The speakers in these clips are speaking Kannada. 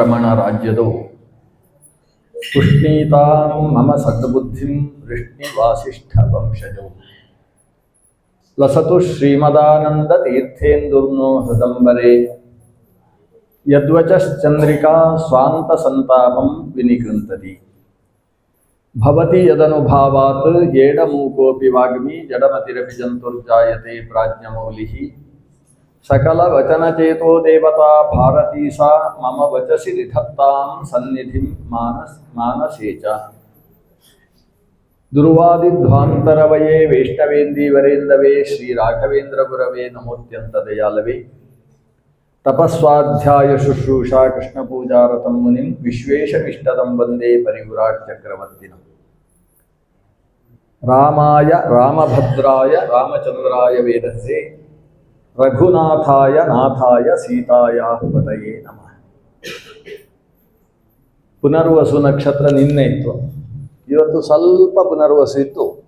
रमणराज्यदौ पुष्णीतां मम सद्बुद्धिं वृष्णिवासिष्ठवंशजौ लसत श्रीमदानंदतीर्थेन्दुर्नो हृदंबरे यद्वचंद्रिका स्वान्तसन्तापं विनिगृंतति भवति यदनुभावात् येडमूकोऽपि वाग्मी जडमतिरपि जन्तुर्जायते प्राज्ञमौलिः। सकलवचनचेतो देवता भारती सा मम वचसि निधत्तां सन्निधिं मानस मानसे च दुर्वादिध्वान्तरवये वैष्णवेन्दीवरेन्दवे श्रीराघवेन्द्रगुरवे नमोऽत्यन्तदयालवे तपस्वाध्यायशुश्रूषा कृष्णपूजारतं मुनिं विश्वेशमिष्टदं वन्दे परिवुराट्चक्रवर्तिनम् रामाय रामभद्राय रामचन्द्राय वेदसे ರಘುನಾಥಾಯ ನಾಥಾಯ ಸೀತಾಯ ಪತಯೇ ನಮಃ ಪುನರ್ವಸು ನಕ್ಷತ್ರ ನಿನ್ನೆ ಇತ್ತು. ಇವತ್ತು ಸ್ವಲ್ಪ ಪುನರ್ವಸು ಇತ್ತು.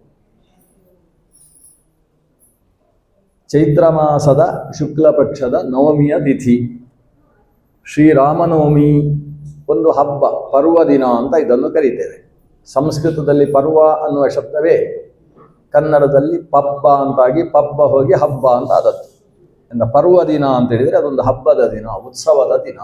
ಚೈತ್ರ ಮಾಸದ ಶುಕ್ಲ ಪಕ್ಷದ ನವಮಿಯ ತಿಥಿ. ಶ್ರೀರಾಮನವಮಿ ಒಂದು ಹಬ್ಬ, ಪರ್ವ ದಿನ ಅಂತ ಇದನ್ನು ಕರೀತೇವೆ. ಸಂಸ್ಕೃತದಲ್ಲಿ ಪರ್ವ ಅನ್ನುವ ಶಬ್ದವೇ ಕನ್ನಡದಲ್ಲಿ ಪಬ್ಬ ಅಂತಾಗಿ ಪಬ್ಬ ಹೋಗಿ ಹಬ್ಬ ಅಂತ ಆದದ್ದು. ಪರ್ವ ದಿನ ಅಂತ ಹೇಳಿದರೆ ಅದೊಂದು ಹಬ್ಬದ ದಿನ, ಉತ್ಸವದ ದಿನ.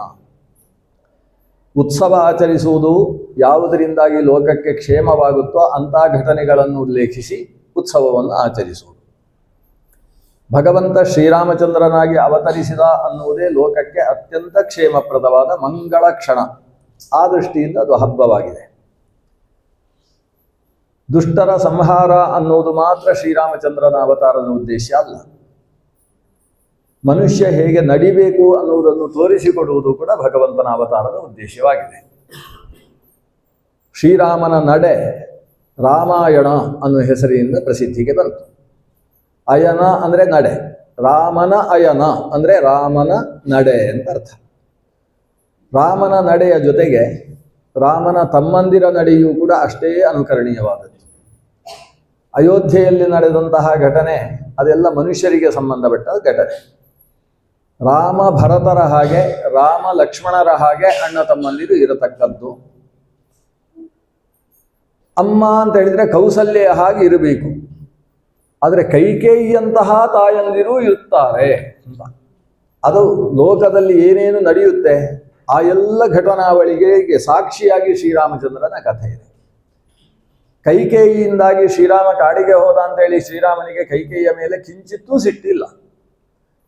ಉತ್ಸವ ಆಚರಿಸುವುದು ಯಾವುದರಿಂದಾಗಿ ಲೋಕಕ್ಕೆ ಕ್ಷೇಮವಾಗುತ್ತೋ ಅಂಥ ಘಟನೆಗಳನ್ನು ಉಲ್ಲೇಖಿಸಿ ಉತ್ಸವವನ್ನು ಆಚರಿಸುವುದು. ಭಗವಂತ ಶ್ರೀರಾಮಚಂದ್ರನಾಗಿ ಅವತರಿಸಿದ ಅನ್ನುವುದೇ ಲೋಕಕ್ಕೆ ಅತ್ಯಂತ ಕ್ಷೇಮಪ್ರದವಾದ ಮಂಗಳ ಕ್ಷಣ. ಆ ದೃಷ್ಟಿಯಿಂದ ಅದು ಹಬ್ಬವಾಗಿದೆ. ದುಷ್ಟರ ಸಂಹಾರ ಅನ್ನುವುದು ಮಾತ್ರ ಶ್ರೀರಾಮಚಂದ್ರನ ಅವತಾರದ ಉದ್ದೇಶ ಅಲ್ಲ. ಮನುಷ್ಯ ಹೇಗೆ ನಡಿಬೇಕು ಅನ್ನುವುದನ್ನು ತೋರಿಸಿಕೊಡುವುದು ಕೂಡ ಭಗವಂತನ ಅವತಾರದ ಉದ್ದೇಶವಾಗಿದೆ. ಶ್ರೀರಾಮನ ನಡೆ ರಾಮಾಯಣ ಅನ್ನೋ ಹೆಸರಿನಿಂದ ಪ್ರಸಿದ್ಧಿಗೆ ಬಂತು. ಅಯನ ಅಂದರೆ ನಡೆ, ರಾಮನ ಅಯನ ಅಂದರೆ ರಾಮನ ನಡೆ ಅಂತ ಅರ್ಥ. ರಾಮನ ನಡೆಯ ಜೊತೆಗೆ ರಾಮನ ತಮ್ಮಂದಿರ ನಡೆಯೂ ಕೂಡ ಅಷ್ಟೇ ಅನುಕರಣೀಯವಾದದ್ದು. ಅಯೋಧ್ಯೆಯಲ್ಲಿ ನಡೆದಂತಹ ಘಟನೆ ಅದೆಲ್ಲ ಮನುಷ್ಯರಿಗೆ ಸಂಬಂಧಪಟ್ಟ ಘಟನೆ. ರಾಮ ಭರತರ ಹಾಗೆ ರಾಮ ಲಕ್ಷ್ಮಣರ ಹಾಗೆ ಅಣ್ಣ ತಮ್ಮಂದಿರು ಇರತಕ್ಕದ್ದು. ಅಮ್ಮ ಅಂತ ಹೇಳಿದ್ರೆ ಕೌಸಲ್ಯ ಹಾಗೆ ಇರಬೇಕು. ಆದರೆ ಕೈಕೇಯಿಯಂತಹ ತಾಯಂದಿರು ಇರುತ್ತಾರೆ ಅಂತ. ಅದು ಲೋಕದಲ್ಲಿ ಏನೇನು ನಡೆಯುತ್ತೆ? ಆ ಎಲ್ಲ ಘಟನಾವಳಿಗೆ ಸಾಕ್ಷಿಯಾಗಿ ಶ್ರೀರಾಮಚಂದ್ರನ ಕಥೆ ಇದೆ. ಕೈಕೇಯಿಯಿಂದಾಗಿ ಶ್ರೀರಾಮ ಕಾಡಿಗೆ ಹೋದ ಅಂತ ಹೇಳಿ ಶ್ರೀರಾಮನಿಗೆ ಕೈಕೇಯಿಯ ಮೇಲೆ ಕಿಂಚಿತ್ತೂ ಸಿಟ್ಟಿಲ್ಲ.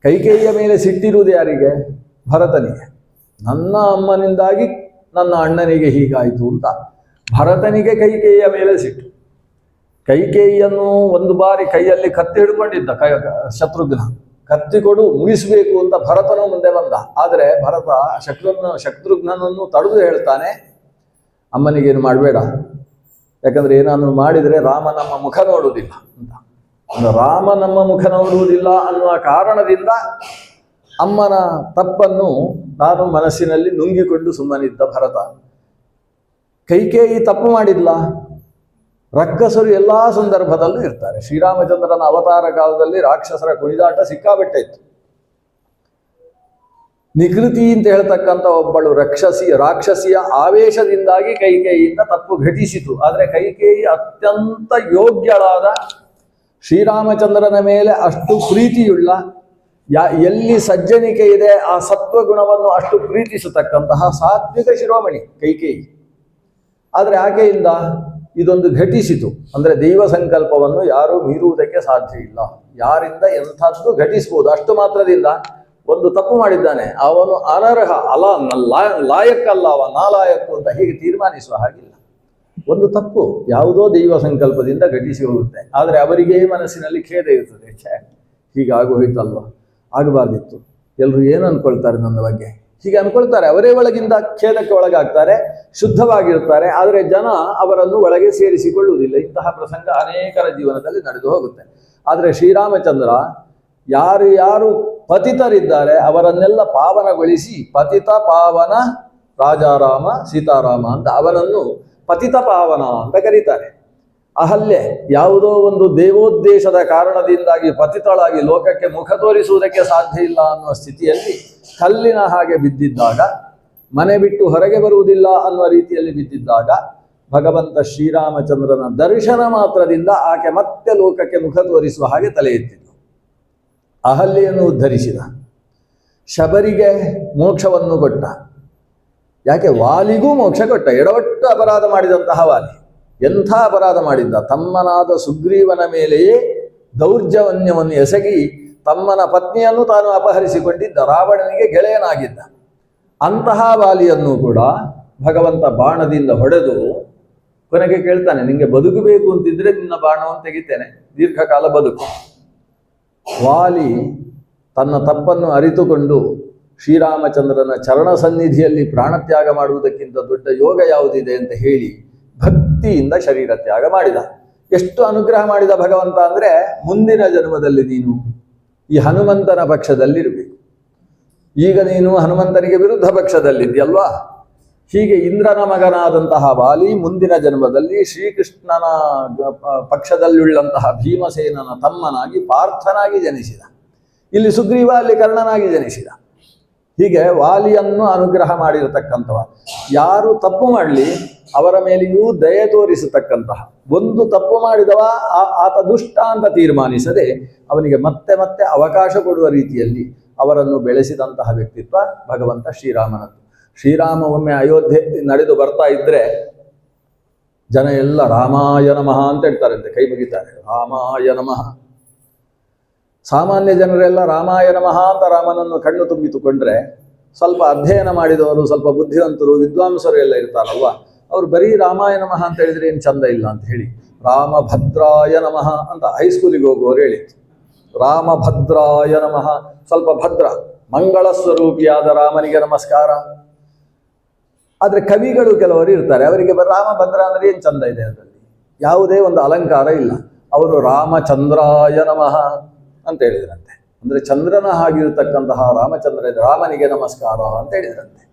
ಕೈಕೇಯಿಯ ಮೇಲೆ ಸಿಟ್ಟಿರುವುದು ಯಾರಿಗೆ? ಭರತನಿಗೆ. ನನ್ನ ಅಮ್ಮನಿಂದಾಗಿ ನನ್ನ ಅಣ್ಣನಿಗೆ ಹೀಗಾಯಿತು ಅಂತ. ಭರತನಿಗೆ ಕೈಕೇಯಿಯ ಮೇಲೆ ಸಿಟ್ಟು. ಕೈಕೇಯಿಯನ್ನು ಒಂದು ಬಾರಿ ಕೈಯಲ್ಲಿ ಕತ್ತಿ ಹಿಡ್ಕೊಂಡಿದ್ದ ಕೈ ಶತ್ರುಘ್ನ. ಕತ್ತಿ ಕೊಡು, ಮುಗಿಸಬೇಕು ಅಂತ ಭರತನು ಮುಂದೆ ಬಂದ. ಆದರೆ ಭರತ ಶತ್ರುಘ್ನ, ಶತ್ರುಘ್ನನನ್ನು ತಡೆದು ಹೇಳ್ತಾನೆ, ಅಮ್ಮನಿಗೇನು ಮಾಡಬೇಡ. ಯಾಕಂದ್ರೆ ಏನಾದರೂ ಮಾಡಿದರೆ ರಾಮ ನಮ್ಮ ಮುಖ ನೋಡುವುದಿಲ್ಲ ಅಂತ. ರಾಮ ನಮ್ಮ ಮುಖ ನೋಡುವುದಿಲ್ಲ ಅನ್ನುವ ಕಾರಣದಿಂದ ಅಮ್ಮನ ತಪ್ಪನ್ನು ನಾನು ಮನಸ್ಸಿನಲ್ಲಿ ನುಂಗಿಕೊಂಡು ಸುಮ್ಮನಿದ್ದ ಭರತ. ಕೈಕೇಯಿ ತಪ್ಪು ಮಾಡಿಲ್ಲ ರಕ್ಕಸರು ಎಲ್ಲ ಸಂದರ್ಭದಲ್ಲೂ ಇರ್ತಾರೆ. ಶ್ರೀರಾಮಚಂದ್ರನ ಅವತಾರ ಕಾಲದಲ್ಲಿ ರಾಕ್ಷಸರ ಕುಣಿದಾಟ ಸಿಕ್ಕಾಬಟ್ಟೆ ಇತ್ತು ನಿಕೃತಿ ಅಂತ ಹೇಳ್ತಕ್ಕಂಥ ಒಬ್ಬಳು ರಕ್ಷಸಿ, ರಾಕ್ಷಸಿಯ ಆವೇಶದಿಂದಾಗಿ ಕೈಕೇಯಿಯಿಂದ ತಪ್ಪು ಘಟಿಸಿತು. ಆದರೆ ಕೈಕೇಯಿ ಅತ್ಯಂತ ಯೋಗ್ಯಳಾದ ಶ್ರೀರಾಮಚಂದ್ರನ ಮೇಲೆ ಅಷ್ಟು ಪ್ರೀತಿಯುಳ್ಳ, ಯಾ, ಎಲ್ಲಿ ಸಜ್ಜನಿಕೆ ಇದೆ, ಆ ಸತ್ವಗುಣವನ್ನು ಅಷ್ಟು ಪ್ರೀತಿಸತಕ್ಕಂತಹ ಸಾತ್ವಿಕ ಶಿರೋಮಣಿ, ಕೈಕೇಯಿ. ಆದರೆ ಆಕೆಯಿಂದ ಇದೊಂದು ಘಟಿಸಿತು. ಅಂದರೆ ದೈವ ಸಂಕಲ್ಪವನ್ನು ಯಾರೂ ಮೀರುವುದಕ್ಕೆ ಸಾಧ್ಯ ಇಲ್ಲ. ಯಾರಿಂದ ಎಂಥದ್ದು ಘಟಿಸಬಹುದು ಅಷ್ಟು ಮಾತ್ರದಿಂದ ಒಂದು ತಪ್ಪು ಮಾಡಿದ್ದಾನೆ. ಅವನು ಅನರ್ಹ, ಅಲ ಲಾಯಕ್ಕಲ್ಲ, ಅವ ನಾಲಾಯಕ್ಕು ಅಂತ ಹೀಗೆ ತೀರ್ಮಾನಿಸುವ ಹಾಗಿಲ್ಲ. ಒಂದು ತಪ್ಪು. ಯಾವುದೋ ದೈವ ಸಂಕಲ್ಪದಿಂದ ಘಟಿಸಿ ಹೋಗುತ್ತೆ. ಆದರೆ ಅವರಿಗೆ ಮನಸ್ಸಿನಲ್ಲಿ ಖೇದ ಇರ್ತದೆ. ಛೇ, ಹೀಗಾಗು ಹೋಯ್ತಲ್ವ? ಆಗಬಾರ್ದಿತ್ತು. ಎಲ್ಲರೂ ಏನು ಅನ್ಕೊಳ್ತಾರೆ ನನ್ನ ಬಗ್ಗೆ? ಹೀಗೆ ಅನ್ಕೊಳ್ತಾರೆ. ಅವರೇ ಒಳಗಿಂದ ಖೇದಕ್ಕೆ ಒಳಗಾಗ್ತಾರೆ ಶುದ್ಧವಾಗಿರ್ತಾರೆ ಆದರೆ ಜನ ಅವರನ್ನು ಒಳಗೆ ಸೇರಿಸಿಕೊಳ್ಳುವುದಿಲ್ಲ. ಇಂತಹ ಪ್ರಸಂಗ ಅನೇಕರ ಜೀವನದಲ್ಲಿ ನಡೆದು ಹೋಗುತ್ತೆ. ಆದರೆ ಶ್ರೀರಾಮಚಂದ್ರ ಯಾರು ಯಾರು ಪತಿತರಿದ್ದಾರೆ ಅವರನ್ನೆಲ್ಲ ಪಾವನಗೊಳಿಸಿ, ಪತಿತ ಪಾವನ ರಾಜಾರಾಮ ಸೀತಾರಾಮ ಅಂತ ಅವನನ್ನು ಪತಿತ ಪಾವನ ಅಂತ ಕರೀತಾರೆ. ಅಹಲ್ಯೆ ಯಾವುದೋ ಒಂದು ದೇವೋದ್ದೇಶದ ಕಾರಣದಿಂದಾಗಿ ಪತಿತಳಾಗಿ ಲೋಕಕ್ಕೆ ಮುಖ ತೋರಿಸುವುದಕ್ಕೆ ಸಾಧ್ಯ ಇಲ್ಲ ಅನ್ನುವ ಸ್ಥಿತಿಯಲ್ಲಿ ಕಲ್ಲಿನ ಹಾಗೆ ಬಿದ್ದಿದ್ದಾಗ, ಮನೆ ಬಿಟ್ಟು ಹೊರಗೆ ಬರುವುದಿಲ್ಲ ಅನ್ನುವ ರೀತಿಯಲ್ಲಿ ಬಿದ್ದಿದ್ದಾಗ, ಭಗವಂತ ಶ್ರೀರಾಮಚಂದ್ರನ ದರ್ಶನ ಮಾತ್ರದಿಂದ ಆಕೆ ಮತ್ತೆ ಲೋಕಕ್ಕೆ ಮುಖ ತೋರಿಸುವ ಹಾಗೆ ತಲೆ ಎತ್ತಿದ್ದು ಅಹಲ್ಯೆಯನ್ನು ಉದ್ಧರಿಸಿದ. ಶಬರಿಗೆ ಮೋಕ್ಷವನ್ನು ಕೊಟ್ಟ. ಯಾಕೆ ವಾಲಿಗೂ ಮೋಕ್ಷ ಕೊಟ್ಟ, ಎಡವಟ್ಟು ಅಪರಾಧ ಮಾಡಿದಂತಹ ವಾಲಿ. ಎಂಥ ಅಪರಾಧ ಮಾಡಿದ್ದ? ತಮ್ಮನಾದ ಸುಗ್ರೀವನ ಮೇಲೆಯೇ ದೌರ್ಜವನ್ಯವನ್ನು ಎಸಗಿ ತಮ್ಮನ ಪತ್ನಿಯನ್ನು ತಾನು ಅಪಹರಿಸಿಕೊಂಡಿದ್ದ, ರಾವಣನಿಗೆ ಗೆಳೆಯನಾಗಿದ್ದ. ಅಂತಹ ವಾಲಿಯನ್ನು ಕೂಡ ಭಗವಂತ ಬಾಣದಿಂದ ಹೊಡೆದು ಕೊನೆಗೆ ಕೇಳ್ತಾನೆ, ನಿಂಗೆ ಬದುಕಬೇಕು ಅಂತಿದ್ರೆ ನಿನ್ನ ಬಾಣವನ್ನು ತೆಗಿತೇನೆ, ದೀರ್ಘಕಾಲ ಬದುಕು. ವಾಲಿ ತನ್ನ ತಪ್ಪನ್ನು ಅರಿತುಕೊಂಡು ಶ್ರೀರಾಮಚಂದ್ರನ ಚರಣ ಸನ್ನಿಧಿಯಲ್ಲಿ ಪ್ರಾಣತ್ಯಾಗ ಮಾಡುವುದಕ್ಕಿಂತ ದೊಡ್ಡ ಯೋಗ ಯಾವುದಿದೆ ಅಂತ ಹೇಳಿ ಭಕ್ತಿಯಿಂದ ಶರೀರ ತ್ಯಾಗ ಮಾಡಿದ. ಎಷ್ಟು ಅನುಗ್ರಹ ಮಾಡಿದ ಭಗವಂತ ಅಂದ್ರೆ ಮುಂದಿನ ಜನ್ಮದಲ್ಲಿ ನೀನು ಈ ಹನುಮಂತನ ಪಕ್ಷದಲ್ಲಿರಬೇಕು. ಈಗ ನೀನು ಹನುಮಂತನಿಗೆ ವಿರುದ್ಧ ಪಕ್ಷದಲ್ಲಿದ್ಯಲ್ವಾ ಹೀಗೆ ಇಂದ್ರನ ಮಗನಾದಂತಹ ಬಾಲಿ ಮುಂದಿನ ಜನ್ಮದಲ್ಲಿ ಶ್ರೀಕೃಷ್ಣನ ಪಕ್ಷದಲ್ಲಿಳ್ಳಂತಹ ಭೀಮಸೇನನ ತಮ್ಮನಾಗಿ ಪಾರ್ಥನಾಗಿ ಜನಿಸಿದ. ಇಲ್ಲಿ ಸುಗ್ರೀವ ಅಲ್ಲಿ ಕರ್ಣನಾಗಿ ಜನಿಸಿದ. ಹೀಗೆ ವಾಲಿಯನ್ನು ಅನುಗ್ರಹ ಮಾಡಿರತಕ್ಕಂಥವ. ಯಾರು ತಪ್ಪು ಮಾಡಲಿ, ಅವರ ಮೇಲೆಯೂ ದಯೆ ತೋರಿಸತಕ್ಕಂತಹ. ಒಂದು ತಪ್ಪು ಮಾಡಿದವ ಆತ ದುಷ್ಟ ಅಂತ ತೀರ್ಮಾನಿಸದೆ ಅವನಿಗೆ ಮತ್ತೆ ಮತ್ತೆ ಅವಕಾಶ ಕೊಡುವ ರೀತಿಯಲ್ಲಿ ಅವರನ್ನು ಬೆಳೆಸಿದಂತಹ ವ್ಯಕ್ತಿತ್ವ ಭಗವಂತ ಶ್ರೀರಾಮನದ್ದು. ಶ್ರೀರಾಮ ಒಮ್ಮೆ ಅಯೋಧ್ಯೆ ನಡೆದು ಬರ್ತಾ ಇದ್ರೆ ಜನ ಎಲ್ಲ ರಾಮಾಯ ನಮಃ ಅಂತ ಹೇಳ್ತಾರಂತೆ ಕೈ ಮುಗಿತಾರೆ. ರಾಮಾಯ ನಮಃ. ಸಾಮಾನ್ಯ ಜನರೆಲ್ಲ ರಾಮಾಯಣ ಮಹಾಂತ ರಾಮನನ್ನು ಕಣ್ಣು ತುಂಬಿತುಕೊಂಡ್ರೆ ಸ್ವಲ್ಪ ಅಧ್ಯಯನ ಮಾಡಿದವರು, ಸ್ವಲ್ಪ ಬುದ್ಧಿವಂತರು, ವಿದ್ವಾಂಸರು ಎಲ್ಲ ಇರ್ತಾರಲ್ವ? ಅವ್ರು ಬರೀ ರಾಮಾಯಣ ಮಹಾ ಅಂತ ಹೇಳಿದ್ರೆ ಏನು ಚಂದ ಇಲ್ಲ ಅಂತ ಹೇಳಿ. ರಾಮಭದ್ರಾಯ ನಮಃ ಅಂತ ಹೈಸ್ಕೂಲಿಗೆ ಹೋಗುವವರು ಹೇಳಿ. ರಾಮಭದ್ರಾಯ ನಮಃ. ಸ್ವಲ್ಪ ಭದ್ರ, ಮಂಗಳ ಸ್ವರೂಪಿಯಾದ ರಾಮನಿಗೆ ನಮಸ್ಕಾರ. ಆದ್ರೆ ಕವಿಗಳು ಕೆಲವರು ಇರ್ತಾರೆ, ಅವರಿಗೆ ರಾಮಭದ್ರ ಅಂದರೆ ಏನು ಚಂದ ಇದೆ ಅದರಲ್ಲಿ? ಯಾವುದೇ ಒಂದು ಅಲಂಕಾರ ಇಲ್ಲ. ಅವರು ರಾಮಚಂದ್ರಾಯ ನಮಃ. ಅಂತ ಹೇಳಿದ್ರಂತೆ. ಅಂದ್ರೆ ಚಂದ್ರನ ಹಾಗಿರತಕ್ಕಂತಹ ರಾಮಚಂದ್ರ ರಾಮನಿಗೆ ನಮಸ್ಕಾರ ಅಂತ ಹೇಳಿದ್ರಂತೆ.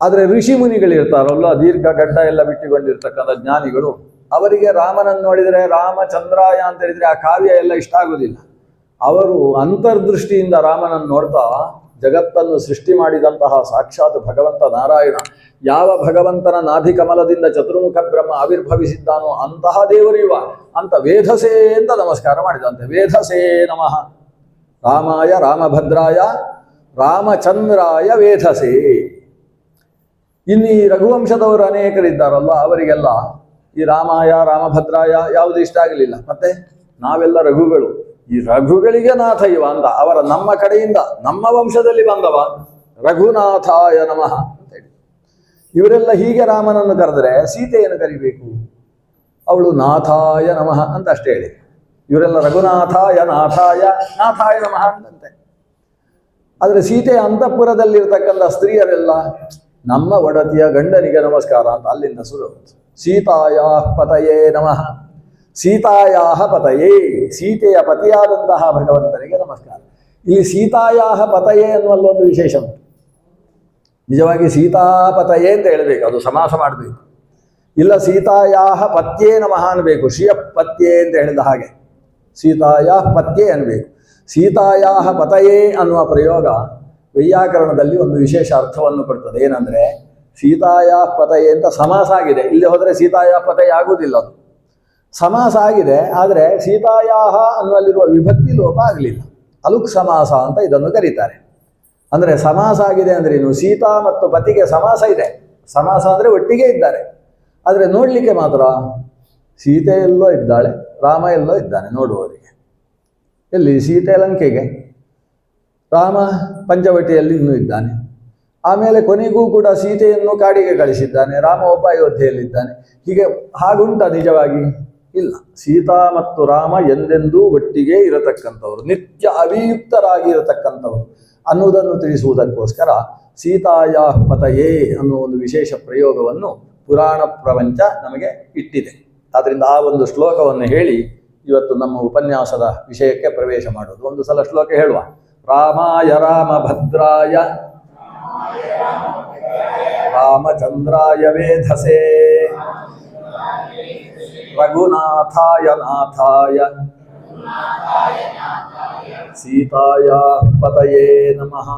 ಆದ್ರೆ ಋಷಿ ಮುನಿಗಳಿರ್ತಾರಲ್ಲ ದೀರ್ಘ ಗಡ್ಡ ಎಲ್ಲ ಬಿಟ್ಟುಕೊಂಡಿರ್ತಕ್ಕಂಥ ಜ್ಞಾನಿಗಳು, ಅವರಿಗೆ ರಾಮನನ್ನು ನೋಡಿದರೆ ರಾಮಚಂದ್ರಾಯ ಅಂತ ಹೇಳಿದ್ರೆ ಆ ಕಾವ್ಯ ಎಲ್ಲ ಇಷ್ಟ ಆಗೋದಿಲ್ಲ. ಅವರು ಅಂತರ್ದೃಷ್ಟಿಯಿಂದ ರಾಮನನ್ನು ನೋಡ್ತಾ ಜಗತ್ತನ್ನು ಸೃಷ್ಟಿ ಮಾಡಿದಂತಹ ಸಾಕ್ಷಾತ್ ಭಗವಂತ ನಾರಾಯಣ. ಯಾವ ಭಗವಂತನ ನಾಭಿ ಕಮಲದಿಂದ ಚತುರ್ಮುಖ ಬ್ರಹ್ಮ ಆವಿರ್ಭವಿಸಿದ್ದಾನೋ ಅಂತಹ ದೇವರು ಇವ ಅಂತ ವೇಧಸೇ ಅಂತ ನಮಸ್ಕಾರ ಮಾಡಿದಂತೆ. ವೇಧಸೇ ನಮಃ. ರಾಮಾಯ ರಾಮಭದ್ರಾಯ, ರಾಮಚಂದ್ರಾಯ ವೇಧಸೇ ಇನ್ನು ಈ ರಘುವಂಶದವರು ಅನೇಕರಿದ್ದಾರಲ್ಲ, ಅವರಿಗೆಲ್ಲ ಈ ರಾಮಾಯ, ರಾಮಭದ್ರಾಯ ಯಾವುದು ಇಷ್ಟ ಆಗಲಿಲ್ಲ. ಮತ್ತೆ ನಾವೆಲ್ಲ ರಘುಗಳು. ಈ ರಘುಗಳಿಗೆ ನಾಥ ಇವ ಅಂತ, ಅವರ ನಮ್ಮ ಕಡೆಯಿಂದ, ನಮ್ಮ ವಂಶದಲ್ಲಿ ಬಂದವ ರಘುನಾಥಾಯ ನಮಃ. ಇವರೆಲ್ಲ ಹೀಗೆ ರಾಮನನ್ನು ಕರೆದರೆ ಸೀತೆಯನ್ನು ಕರಿಬೇಕು. ಅವಳು ನಾಥಾಯ ನಮಃ ಅಂತ ಅಷ್ಟೇ ಹೇಳಿ. ಇವರೆಲ್ಲ ರಘುನಾಥಾಯ, ನಾಥಾಯ ನಾಥಾಯ ನಮಃ ಅಂತಂತೆ. ಆದರೆ ಸೀತೆಯ ಅಂತಃಪುರದಲ್ಲಿರ್ತಕ್ಕಂಥ ಸ್ತ್ರೀಯರೆಲ್ಲ ನಮ್ಮ ಒಡತಿಯ ಗಂಡನಿಗೆ ನಮಸ್ಕಾರ ಅಂತ ಅಲ್ಲಿಂದ ಸುರು ಸೀತಾಯ ಪತಯೇ ನಮಃ. ಸೀತಾಯ ಪತಯೇ, ಸೀತೆಯ ಪತಿಯಾದಂತಹ ಭಗವಂತನಿಗೆ ನಮಸ್ಕಾರ. ಇಲ್ಲಿ ಸೀತಾಯಾಹ ಪತಯೇ ಅನ್ನುವಲ್ಲೊಂದು ವಿಶೇಷ ಉಂಟು. ನಿಜವಾಗಿ ಸೀತಾಪತಯೇ ಅಂತ ಹೇಳಬೇಕು, ಅದು ಸಮಾಸ ಮಾಡಬೇಕು. ಇಲ್ಲ ಸೀತಾಯಾಹ ಪತ್ಯೇ ನಮಃ ಅನ್ಬೇಕು, ಶ್ರೀಯ ಪತ್ಯೇ ಅಂತ ಹೇಳಿದ ಹಾಗೆ. ಸೀತಾಯಾ ಪತ್ಯೇ ಅನ್ಬೇಕು. ಸೀತಾಯಾಹ ಪತಯೇ ಅನ್ನುವ ಪ್ರಯೋಗ ವೈಯಾಕರಣದಲ್ಲಿ ಒಂದು ವಿಶೇಷ ಅರ್ಥವನ್ನು ಕೊಡ್ತದೆ. ಏನಂದ್ರೆ ಸೀತಾಯಾ ಪತಯೇ ಅಂತ ಸಮಾಸ ಆಗಿದೆ. ಇಲ್ಲಿ ಹೋದರೆ ಸೀತಾಯಾ ಪತಯ ಆಗುವುದಿಲ್ಲ ಅದು. ಸಮಾಸ ಆಗಿದೆ, ಆದರೆ ಸೀತಾಯಾಹ ಅನ್ನುವಲ್ಲಿರುವ ವಿಭಕ್ತಿ ಲೋಪ ಆಗಲಿಲ್ಲ. ಅಲುಕ್ ಸಮಾಸ ಅಂತ ಇದನ್ನು ಕರೀತಾರೆ. ಅಂದರೆ ಸಮಾಸ ಆಗಿದೆ ಅಂದ್ರೇನು ಸೀತಾ ಮತ್ತು ಪತಿಗೆ ಸಮಾಸ ಇದೆ. ಸಮಾಸ ಅಂದರೆ ಒಟ್ಟಿಗೆ ಇದ್ದಾರೆ. ಆದರೆ ನೋಡಲಿಕ್ಕೆ ಮಾತ್ರ ಸೀತೆ ಎಲ್ಲೋ ಇದ್ದಾಳೆ, ರಾಮ ಎಲ್ಲೋ ಇದ್ದಾನೆ ನೋಡುವವರಿಗೆ. ಎಲ್ಲಿ? ಸೀತೆ ಲಂಕೆಗೆ. ರಾಮ ಪಂಚವಟಿಯಲ್ಲಿ ಇನ್ನೂ ಇದ್ದಾನೆ. ಆಮೇಲೆ ಕೊನೆಗೂ ಕೂಡ ಸೀತೆಯನ್ನು ಕಾಡಿಗೆ ಕಳಿಸಿದ್ದಾನೆ. ರಾಮ ಒಬ್ಬ ಅಯೋಧ್ಯೆಯಲ್ಲಿದ್ದಾನೆ. ಹೀಗೆ ಹಾಗುಂಟ ನಿಜವಾಗಿ? ಇಲ್ಲ. ಸೀತಾ ಮತ್ತು ರಾಮ ಎಂದೆಂದೂ ಒಟ್ಟಿಗೆ ಇರತಕ್ಕಂಥವ್ರು, ನಿತ್ಯ ಅವಿಯುಕ್ತರಾಗಿ ಇರತಕ್ಕಂಥವ್ರು ಅನ್ನುವುದನ್ನು ತಿಳಿಸುವುದಕ್ಕೋಸ್ಕರ ಸೀತಾಯ ಪತಯೇ ಅನ್ನುವ ಒಂದು ವಿಶೇಷ ಪ್ರಯೋಗವನ್ನು ಪುರಾಣ ಪ್ರಪಂಚ ನಮಗೆ ಇಟ್ಟಿದೆ. ಆದ್ದರಿಂದ ಆ ಒಂದು ಶ್ಲೋಕವನ್ನು ಹೇಳಿ ಇವತ್ತು ನಮ್ಮ ಉಪನ್ಯಾಸದ ವಿಷಯಕ್ಕೆ ಪ್ರವೇಶ ಮಾಡೋದು. ಒಂದು ಸಲ ಶ್ಲೋಕ ಹೇಳುವ. ರಾಮಾಯ ರಾಮಭದ್ರಾಯ, ರಾಮಚಂದ್ರಾಯ ವೇಧಸೆ ರಘುನಾಥಾಯ ನಾಥಾಯ ಸೀತಾಯ ಪತಯೇ ನಮಃ